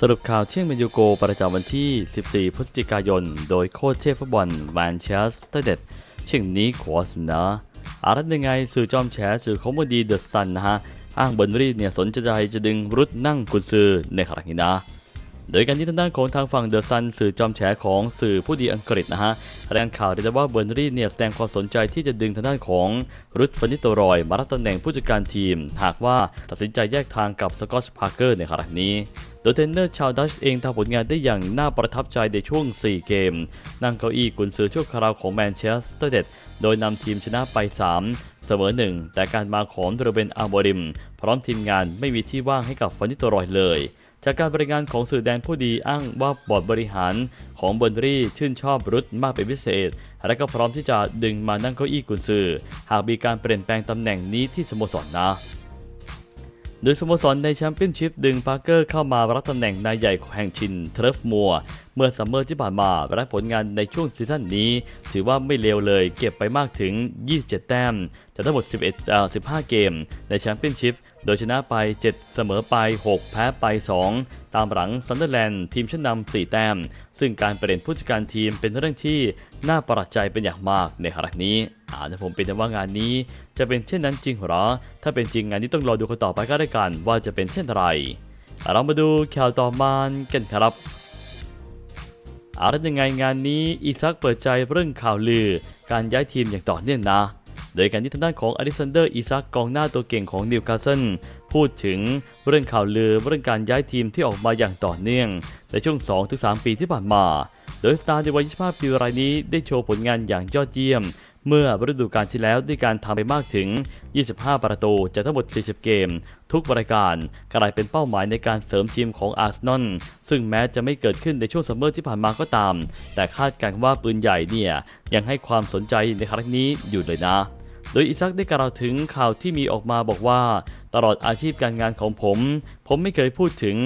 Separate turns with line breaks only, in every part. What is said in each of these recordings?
สรุปข่าวเที่ยงเมนยูโกประจำวันที่ 14 พฤศจิกายน โดยโค้ชเชฟฟุตบอลแมนเชสเตอร์เด็ดเช่ยงนี้ขวสนะอารัตยังไงสื่อจอมแฉสื่อคอมเมดี้เดอะซันนะฮะ อ้างเบอร์นรี่เนี่ยสนใจจะดึงรุดนั่งกุนซือในครั้งนี้นะ โดยการที่ทางด้านของทางฝั่งเดอะซันสื่อจอมแฉของสื่อผู้ดีอังกฤษนะฮะรายงานข่าวได้ว่าเบอร์นรี่เนี่ยแสดงความสนใจที่จะดึงทางด้านของรุดฟันนิโตรอย มารับตำแหน่งผู้จัดการทีม หากว่าตัดสินใจแยกทางกับสกอตพาร์เกอร์ในครั้งนี้ ดยเทรนเนอร์ชาวดัชเองทำผลงานได้อย่างน่าประทับใจในช่วง 4 เกม นั่งเก้าอี้กุนซือชั่วคราวของแมนเชสเตอร์เด็ดโดยนำทีมชนะไป 3 เสมอ 1 แต่การมาของโรเบนอาร์โมริม พร้อมทีมงานไม่มีที่ว่างให้กับฟันนิโตรอยเลย จากการบริงานของสื่อแดนผู้ดีอ้างว่าบอร์ดบริหารของเบอร์รี่ชื่นชอบรุดมากเป็นพิเศษ และก็พร้อมที่จะดึงมานั่งเก้าอี้กุนซือ หากมีการเปลี่ยนแปลงตำแหน่งนี้ที่สโมสรนะ โดยสโมสรในแชมเปี้ยนชิพดึงพาร์เกอร์เข้ามารับตำแหน่งนายใหญ่แห่งชินเทรฟมัวเมื่อซัมเมอร์ที่ผ่านมาและผลงานในช่วงซีซั่นนี้ ถือว่าไม่เลวเลยเก็บไปมากถึง 27 แต้มจากทั้งหมด11เอ่อ15 เกมในแชมเปี้ยนชิพ โดยชนะไป 7 เสมอไป 6 แพ้ไป 2 ตามหลังซันเดอร์แลนด์ทีมชั้นนำ4แต้ม ซึ่งการเปลี่ยนผู้จัดการทีมเป็นเรื่องที่น่าประหลาดใจเป็นอย่างมากในครั้งนี้อาจจะผมเป็นแต่ว่างานนี้ จะเป็นเช่นนั้นจริงหรอ ถ้าเป็นจริงงานนี้ต้องรอดูกันต่อไปก็ได้กันว่าจะเป็นเช่นไรเรามาดูข่าวต่อมากันครับอะไรยังไงงานนี้อีซักเปิดใจเรื่องข่าวลือ การย้ายทีมอย่างต่อเนื่องนะ โดยการที่ทางด้านของอเล็กซานเดอร์อีซักกองหน้าตัวเก่งของนิวคาสเซิลพูดถึงเรื่องข่าวลือเรื่องการย้ายทีมที่ออกมาอย่างต่อเนื่อง ในช่วง 2-3 ปีที่ผ่านมา โดยสตาร์ในวัย 25 ปีรายนี้ได้โชว์ผลงานอย่างยอดเยี่ยม เมื่อฤดูกาลที่แล้วด้วยการทำไปมากถึง 25 ประตูจากทั้งหมด 40 เกม ทุกรายการกลายเป็นเป้าหมายในการเสริมทีมของอาร์เซนอลซึ่งแม้จะไม่เกิดขึ้นในช่วงซัมเมอร์ที่ผ่านมาก็ตาม แต่คาดการณ์ว่าปืนใหญ่เนี่ยยังให้ความสนใจในครั้งนี้อยู่เลยนะ โดยอิซักได้กล่าวถึงข่าวที่มีออกมาบอกว่า ตลอดอาชีพการงานของผม ผมไม่เคยพูดถึง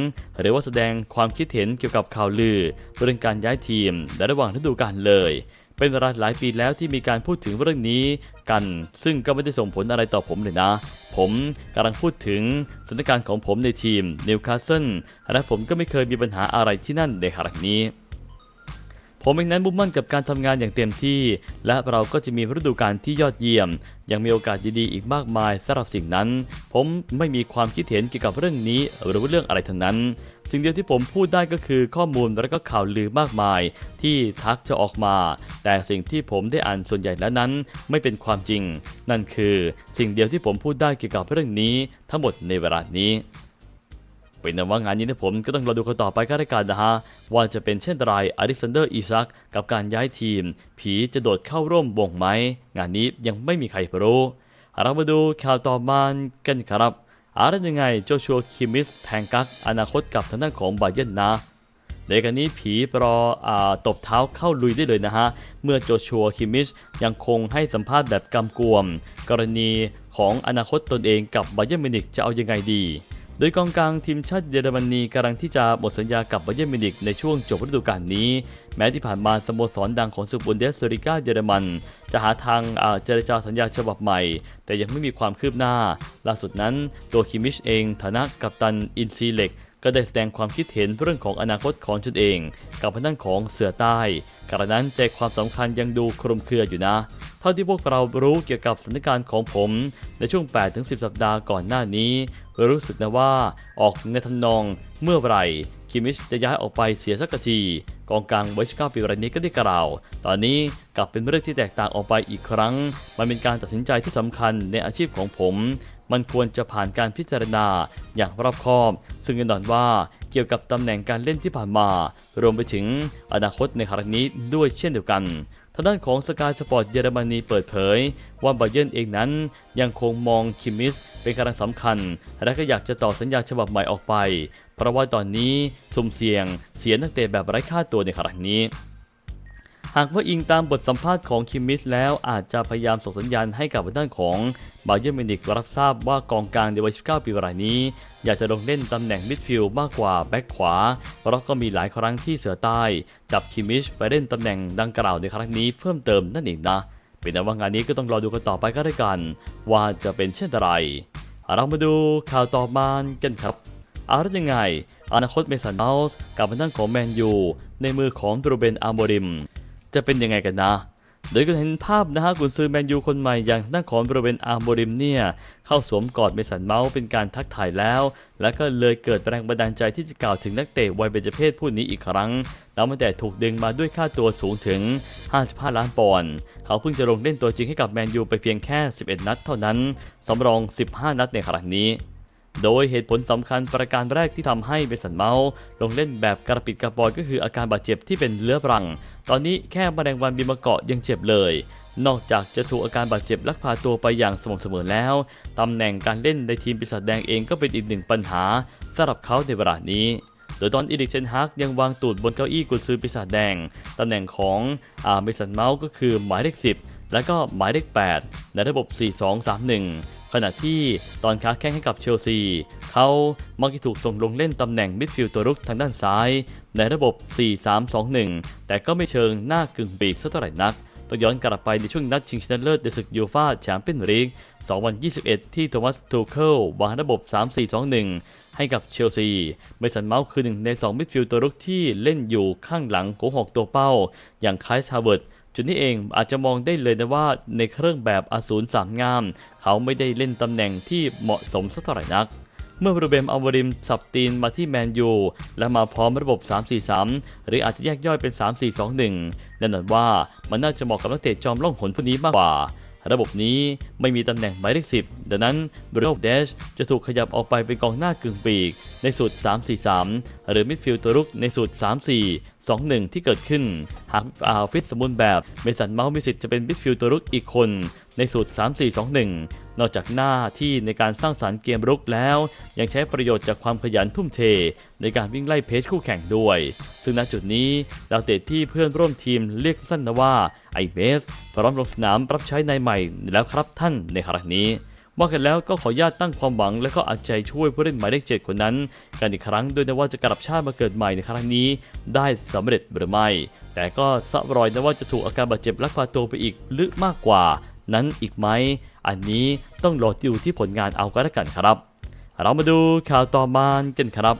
หรือว่าแสดงความคิดเห็นเกี่ยวกับข่าวลือเรื่องการย้ายทีมในระหว่างฤดูกาลเลยเป็นเวลาหลายปีแล้วที่มีการพูดถึงเรื่องนี้กัน ซึ่งก็ไม่ได้ส่งผลอะไรต่อผมเลยนะ ผมกำลังพูดถึงสถานการณ์ของผมในทีมนิวคาสเซิลและผมก็ไม่เคยมีปัญหาอะไรที่นั่นในครั้งนี้ ผมเองนั้นมุ่งมั่นกับการทำงานอย่างเต็มที่ และเราก็จะมีฤดูกาลที่ยอดเยี่ยม ยังมีโอกาสดีๆอีกมากมายสำหรับสิ่งนั้น ผมไม่มีความคิดเห็นเกี่ยวกับเรื่องนี้หรือว่าเรื่องอะไรทั้งนั้นสิ่งเดียวที่ผมพูดได้ก็คือข้อมูลและก็ข่าวลือมากมาย ที่ทักจะออกมา แต่สิ่งที่ผมได้อ่านส่วนใหญ่แล้วนั้น ไม่เป็นความจริง นั่นคือสิ่งเดียวที่ผมพูดได้เกี่ยวกับเรื่องนี้ ทั้งหมดในเวลานี้ เป็นแต่ว่างานนี้นะผมก็ต้องรอดูกันต่อไปก็ได้กันนะฮะ ว่าจะเป็นเช่นไรอเล็กซานเดอร์อีซักกับการย้ายทีม ผีจะโดดเข้าร่วมวงไหม งานนี้ยังไม่มีใครรู้เรามาดูข่าวต่อมากันครับอะไรยังไงโจชัวคิมิสแทงกักอนาคตกับทางด้านของบาเยนนะในการนี้ผีปรออาตบเท้าเข้าลุยได้เลยนะฮะ เมื่อโจชัวคิมิชยังคงให้สัมภาษณ์แบบกำกวม กรณีของอนาคตตนเองกับบาเยนมินิกจะเอายังไงดี โดยกองกลางทีมชาติเยอรมนีกำลังที่จะหมดสัญญากับบาเยร์นมิวนิกในช่วงจบฤดูกาลนี้ แม้ที่ผ่านมาสโมสรดังของสุบุนเดสเริกาเยอรมัน จะหาทางเจรจาสัญญาฉบับใหม่ แต่ยังไม่มีความคืบหน้า ล่าสุดนั้นตัวคิมิชเองฐานะกัปตันอินซีเล็กก็ได้แสดงความคิดเห็นเรื่องของอนาคตของตนเอง กับทางด้านของเสือใต้กระนั้นใจความสำคัญยังดูคลุมเครืออยู่นะ เท่าที่พวกเรารู้เกี่ยวกับสถานการณ์ของผม ในช่วง 8-10 สัปดาห์ก่อนหน้านี้ ร,รู้สึกนะว่าออกในทำนองเมื่อไหร่คิมิชจะย้ายออกไปเสียสักที กองกลางวัย19ปีรายนี้ก็ได้กล่าว ตอนนี้กลับเป็นเรื่องที่แตกต่างออกไปอีกครั้ง มันเป็นการตัดสินใจที่สำคัญในอาชีพของผม มันควรจะผ่านการพิจารณาอย่างรอบคอบ ซึ่งแน่นอนว่าเกี่ยวกับตำแหน่งการเล่นที่ผ่านมา รวมไปถึงอนาคตในครั้งนี้ด้วยเช่นเดียวกัน ทางด้านของสกายสปอร์ตเยอรมนีเปิดเผย ว่าบาเยิร์นเองนั้นยังคงมองคิมมิสเป็นกำลังสำคัญ และก็อยากจะต่อสัญญาฉบับใหม่ออกไป เพราะว่าตอนนี้สุ่มเสี่ยงเสียนักเตะแบบไร้ค่าตัวในครั้งนี้ หากว่าอิงตามบทสัมภาษณ์ของคิมมิสแล้วอาจจะพยายามส่งสัญญาณให้กับด้านของบาเยอร์มินิกรับทราบว่ากองกลางในวัย 19 ปีรายนี้ อยากจะลงเล่นตำแหน่งมิดฟิลด์มากกว่าแบ็คขวา เพราะก็มีหลายครั้งที่เสือใต้ จับคิมมิชไปเล่นตำแหน่งดังกล่าวในครั้งนี้เพิ่มเติมนั่นเองนะ เป็นแต่ว่างานนี้ก็ต้องรอดูกันต่อไปก็ได้กัน ว่าจะเป็นเช่นไรเรามาดูข่าวต่อมากันครับอาแล้วยังไงอนาคตเมสันเมาส์กับทางด้านของแมนยูในมือของรูเบนอาร์โมริม จะเป็นยังไงกันนะ โดยก็เห็นภาพนะฮะกุนซือแมนยูคนใหม่อย่างทางของบริเวณอาร์โมริมเนี่ย เข้าสวมกอดเมสันเมาส์เป็นการทักทายแล้ว และก็เลยเกิดแรงบันดาลใจที่จะกล่าวถึงนักเตะวัยเบญจเพศผู้นี้อีกครั้งแล้วมาแต่ถูกดึงมาด้วยค่าตัวสูงถึง 55 ล้านปอนด์เขาเพิ่งจะลงเล่นตัวจริงให้กับแมนยูไปเพียงแค่ 11 นัดเท่านั้นสำรอง 15 นัดในครั้งนี้ โดยเหตุผลสำคัญประการแรกที่ทำให้เบสันเมาส์ลงเล่นแบบกระปิดกระปอยก็คืออาการบาดเจ็บที่เป็นเรื้อรัง ตอนนี้แค่แมลงวันบินมาเกาะยังเจ็บเลย นอกจากจะถูกอาการบาดเจ็บลักพาตัวไปอย่างสม่ำเสมอแล้ว ตำแหน่งการเล่นในทีมปีศาจแดงเองก็เป็นอีกหนึ่งปัญหาสำหรับเขาในเวลานี้โดยตอนอีดิกเชนฮากยังวางตูดบนเก้าอี้กุญซือปีศาจแดง ตำแหน่งของอาเมสันเมาส์ก็คือหมายเลข 10 และก็หมายเลข 8 ในระบบ 4-2-3-1 ขณะที่ตอนค้าแข้งให้กับเชลซี เขามักจะถูกส่งลงเล่นตำแหน่งมิดฟิลด์ตัวรุกทางด้านซ้าย ในระบบ 4-3-2-1 แต่ก็ไม่เชิงหน้ากึ่งปีกสักเท่าไหร่นักต้องย้อนกลับไปในช่วงนัดชิงชนะเลิศในศึกยูฟาแชมเปี้ยนลีก 2021 ที่โทมัส ทูเคิลวางระบบ 3-4-2-1 ให้กับเชลซีเมสันเมาส์คือหนึ่งใน 2 มิดฟิลด์ตัวรุกที่เล่นอยู่ข้างหลังของหกตัวเป้า อย่างไคลส์ฮาวเวิร์ด จุดนี้เองอาจจะมองได้เลยนะว่าในเครื่องแบบอสูรสามงาม เขาไม่ได้เล่นตำแหน่งที่เหมาะสมสักเท่าไหร่นัก เมื่อโรเบมอัลวริมสับตีนมาที่แมนยู และมาพร้อมระบบ 3-4-3 หรืออาจจะแยกย่อยเป็น 3-4-2-1 แน่นอนว่ามันน่าจะเหมาะกับนักเตะจอมล่องหนพวกนี้มากกว่าระบบนี้ไม่มีตำแหน่งหมายเลข10ดังนั้นบริโอเดชจะถูกขยับออกไปเป็นกองหน้ากึ่งปีก ในสูตร 3-4-3 หรือมิดฟิลด์ตัวรุกในสูตร 2-1 ที่เกิดขึ้น หากอาฟิตสมบูรณ์แบบเมสันเมาส์มีสิทธิ์จะเป็นมิดฟิลด์ตัวรุกอีกคน ในสูตร 3-4-2-1 นอกจากหน้าที่ในการสร้างสารรค์เกมรุกแล้ว ยังใช้ประโยชน์จากความขยันทุ่มเท ในการวิ่งไล่เพจคู่แข่งด้วย ซึ่งณจุดนี้ดาวเตะที่เพื่อนร่วมทีมเรียกสั้นนว่าไอเบสพร้อมลงสนามรับใช้นายใหม่แล้วครับท่านในครั้งนี้ ว่ากันแล้วก็ขอญาตตั้งความหวัง และก็อาใจช่วยผู้เล่นหมายเลขเจ็ดคนนั้น กันอีกครั้งโดยนะว่าจะกลับชาติมาเกิดใหม่ในครั้งนี้ ได้สำเร็จหรือไม่ แต่ก็สะรอยนะว่าจะถูกอาการบาดเจ็บลักพาตัวไปอีกลึกมากกว่า นั้นอีกไหมอันนี้ต้องรอดูที่ผลงานเอาก็แล้วกันครับ เรามาดูข่าวต่อมากันครับ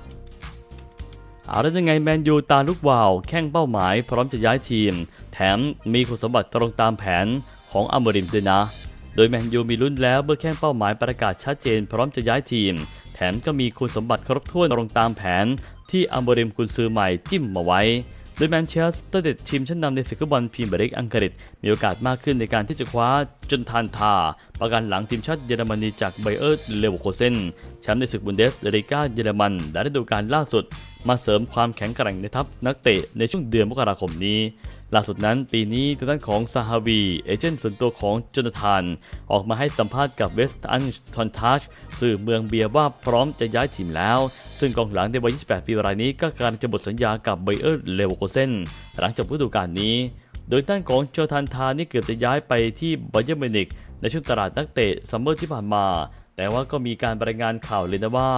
เอาแล้วยังไงแมนยูตาลุกวาว แข้งเป้าหมายพร้อมจะย้ายทีม แถมมีคุณสมบัติตรงตามแผนของอัมบริมด้วยนะ ดยแมนยูมีลุ้นแล้วเมื่อแข้งเป้าหมายประกาศชัดเจนพร้อมจะย้ายทีม แถมก็มีคุณสมบัติครบถ้วนตรงตามแผน ที่อัมบริมกุนซือใหม่จิ้มมาไว้โดยแมนเชสเตอร์เดทีมชั้นนำในศึกฟุตบอลพรีเมียร์ลีกอังกฤษมีโอกาสมากขึ้นในการที่จะคว้า จนทานทา ประกันหลังทีมชาติเยอรมนีจากไบเออร์เลเวอร์โคเซนแชมป์ในศึกบุนเดสเลกาเยอรมันและฤดูกาลล่าสุด มาเสริมความแข็งแกร่งในทัพนักเตะในช่วงเดือนมกราคมนี้ ล่าสุดนั้นปีนี้ทางด้านของซาฮาวีเอเจนต์ส่วนตัวของจนาธาน ออกมาให้สัมภาษณ์กับเวสต์อันทอนทัชสื่อเมืองเบียร์ว่าพร้อมจะย้ายทีมแล้ว ซึ่งกองหลังในวัย 28 ปีรายนี้ก็กำลังจะหมดสัญญากับไบเออร์เลเวอร์โคเซนหลังจบฤดูกาลนี้ โดยด้านของโจทานทานี่เกือบจะย้ายไปที่บาเยอร์มิวนิกในช่วงตลาดนักเตะซัมเมอร์ที่ผ่านมา แต่ว่าก็มีการรายงานข่าวเลยนะว่า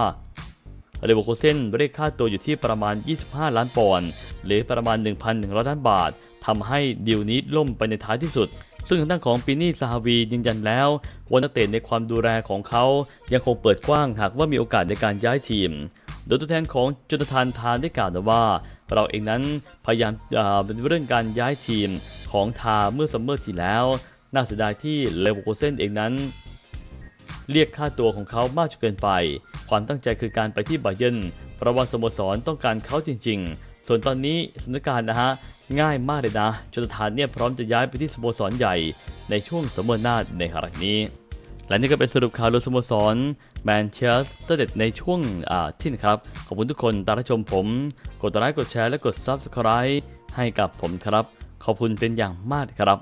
เรโบโคเซนเรียกค่าตัวอยู่ที่ประมาณ 25 ล้านปอนด์หรือประมาณ 1,100 ล้านบาททำให้ดีลนี้ล่มไปในท้ายที่สุด ซึ่งทางด้านของปีนี่ซาฮาวียืนยันแล้วว่านักเตะในความดูแลของเขายังคงเปิดกว้างหากว่ามีโอกาสในการย้ายทีม โดยตัวแทนของจุนทานทานได้กล่าวนะว่า เราเองนั้นพยายามเป็นเรื่องการย้ายทีมของทาเมื่อซัมเมอร์ที่แล้ว น่าเสียดายที่เลเวอร์โคเซนเองนั้น เรียกค่าตัวของเขามากจนเกินไป ความตั้งใจคือการไปที่บาเยนเพราะว่าสโมสรต้องการเขาจริง ๆ ส่วนตอนนี้สถานการณ์นะฮะง่ายมากเลยนะจนทานเนี่ยพร้อมจะย้ายไปที่สโมสรใหญ่ในช่วงสมเมอร์หน้าในครั้งนี้ และนี่ก็เป็นสรุปข่าวรวมสโมสรแมนเชสเตอร์เดในช่วงที่นะครับ ขอบคุณทุกคนตามรับชมผม กดไลค์กดแชร์และกด Subscribe ให้กับผมครับ ขอบคุณเป็นอย่างมากครับ